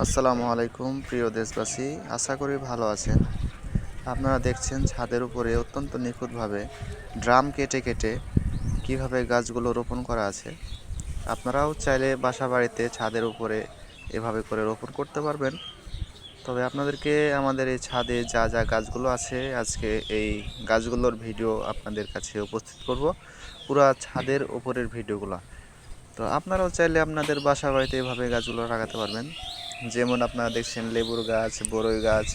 আসসালামু আলাইকুম, প্রিয় দেশবাসী। আশা করি ভালো আছেন। আপনারা দেখছেন ছাদের উপরে অত্যন্ত নিখুঁতভাবে ড্রাম কেটে কেটে কীভাবে গাছগুলো রোপণ করা আছে। আপনারাও চাইলে বাসা বাড়িতে ছাদের উপরে এভাবে করে রোপণ করতে পারবেন। তবে আপনাদেরকে আমাদের এই ছাদে যা যা গাছগুলো আছে, আজকে এই গাছগুলোর ভিডিও আপনাদের কাছে উপস্থিত করব। পুরা ছাদের উপরের ভিডিওগুলো। তো আপনারাও চাইলে আপনাদের বাসা বাড়িতে এভাবে গাছগুলো লাগাতে পারবেন। যেমন আপনারা দেখছেন লেবুর গাছ, বড়ই গাছ,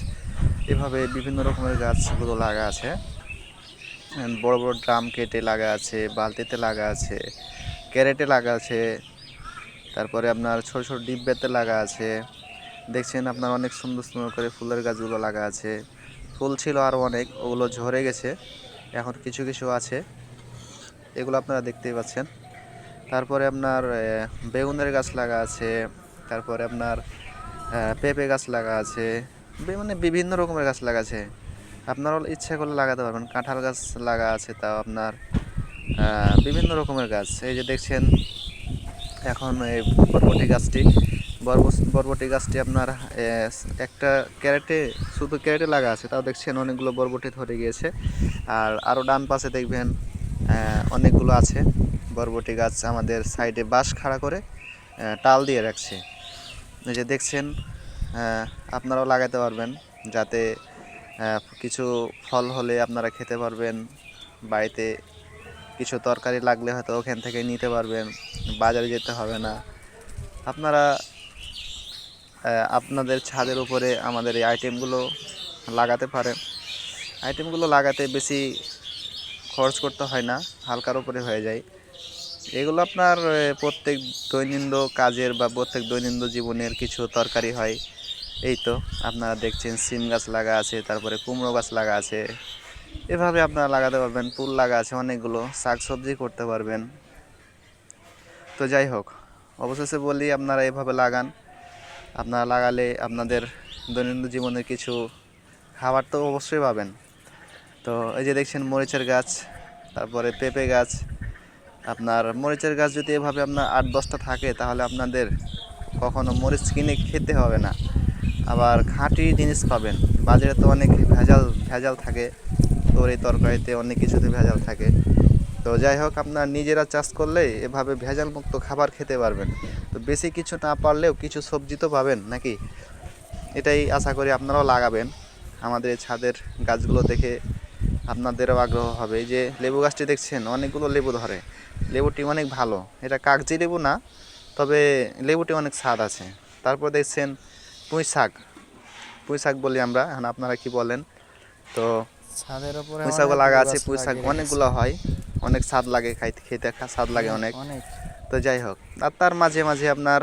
এভাবে বিভিন্ন রকমের গাছগুলো লাগা আছে। বড় বড় ড্রাম কেটে লাগা আছে, বালতিতে লাগা আছে, ক্যারেটে লাগা আছে, তারপরে আপনার ছোট ছোট ডিব্বাতে লাগা আছে। দেখছেন আপনার অনেক সুন্দর সুন্দর করে ফুলের গাছগুলো লাগা আছে। ফুল ছিল আরও অনেক, ওগুলো ঝরে গেছে, এখন কিছু কিছু আছে, এগুলো আপনারা দেখতেই পাচ্ছেন। তারপরে আপনার বেগুনের গাছ লাগা আছে, তারপরে আপনার পেঁপে গাছ লাগা আছে মানে বিভিন্ন রকমের গাছ লাগা আছে। আপনারাও ইচ্ছা করলে লাগাতে পারবেন। কাঁঠাল গাছ লাগা আছে, তাও আপনার বিভিন্ন রকমের গাছ। এই যে দেখছেন, এখন এই বরবটি গাছটি। বরবটি গাছটি আপনার একটা ক্যারেটে, শুধু ক্যারেটে লাগা আছে, তাও দেখছেন অনেকগুলো বরবটি ধরে গিয়েছে। আর আরও ডান পাশে দেখবেন অনেকগুলো আছে বরবটি গাছ আমাদের সাইডে বাঁশ খাড়া করে টাল দিয়ে রাখছে। এই যে দেখছেন আপনারাও লাগাতে পারবেন যাতে কিছু ফল হলে আপনারা খেতে পারবেন, বাড়িতে কিছু তরকারি লাগলে হয়তো ওখান থেকে নিতে পারবেন, বাজারে যেতে হবে না। আপনারা আপনাদের ছাদের উপরে আমাদের এই আইটেমগুলো লাগাতে পারেন। আইটেমগুলো লাগাতে বেশি খরচ করতে হয় না, হালকার উপরে হয়ে যায়। এগুলো আপনার প্রত্যেক দৈনন্দিন কাজের বা প্রত্যেক দৈনন্দিন জীবনের কিছু তরকারি হয়। এই তো, আপনারা দেখছেন সিম গাছ লাগা আছে, তারপরে কুমড়ো গাছ লাগা আছে। এভাবে আপনারা লাগাতে পারবেন, ফুল লাগা আছে অনেকগুলো শাক সবজি করতে পারবেন। তো যাই হোক, অবশেষে বলি আপনারা এভাবে লাগান। আপনারা লাগালে আপনাদের দৈনন্দিন জীবনের কিছু খাবার তো অবশ্যই পাবেন। তো এই যে দেখছেন মরিচের গাছ, তারপরে পেঁপে গাছ আপনার মরিচের গাছ যদি এভাবে আপনার আট, দশটা থাকে, তাহলে আপনাদের কখনো মরিচ কিনে খেতে হবে না। আবার খাঁটি জিনিস পাবেন। বাজারে তো অনেক ভেজাল ভেজাল থাকে। তোর এই তরকারিতে অনেক কিছুতে ভেজাল থাকে। তো যাই হোক, আপনার নিজেরা চাষ করলে এভাবে ভেজাল মুক্ত খাবার খেতে পারবেন। তো বেশি কিছু না পারলেও কিছু সবজি তো পাবেন নাকি? এটাই আশা করি আপনারাও লাগাবেন। আমাদের ছাদের গাছগুলো দেখে আপনাদেরও আগ্রহ হবে। যে লেবু গাছটি দেখছেন, অনেকগুলো লেবু ধরে। লেবুটি অনেক ভালো। এটা কাগজি লেবু না তবে লেবুটি অনেক স্বাদ আছে। তারপর দেখছেন পুঁই শাক। পুঁই শাক বলি আমরা এখন আপনারা কি বলেন? তো ছাদের উপরে পুঁই শাকও লাগা আছে পুঁই শাক অনেকগুলো হয়। অনেক স্বাদ লাগে খাইতে খেতে স্বাদ লাগে অনেক। অনেক। তো যাই হোক আর তার মাঝে মাঝে আপনার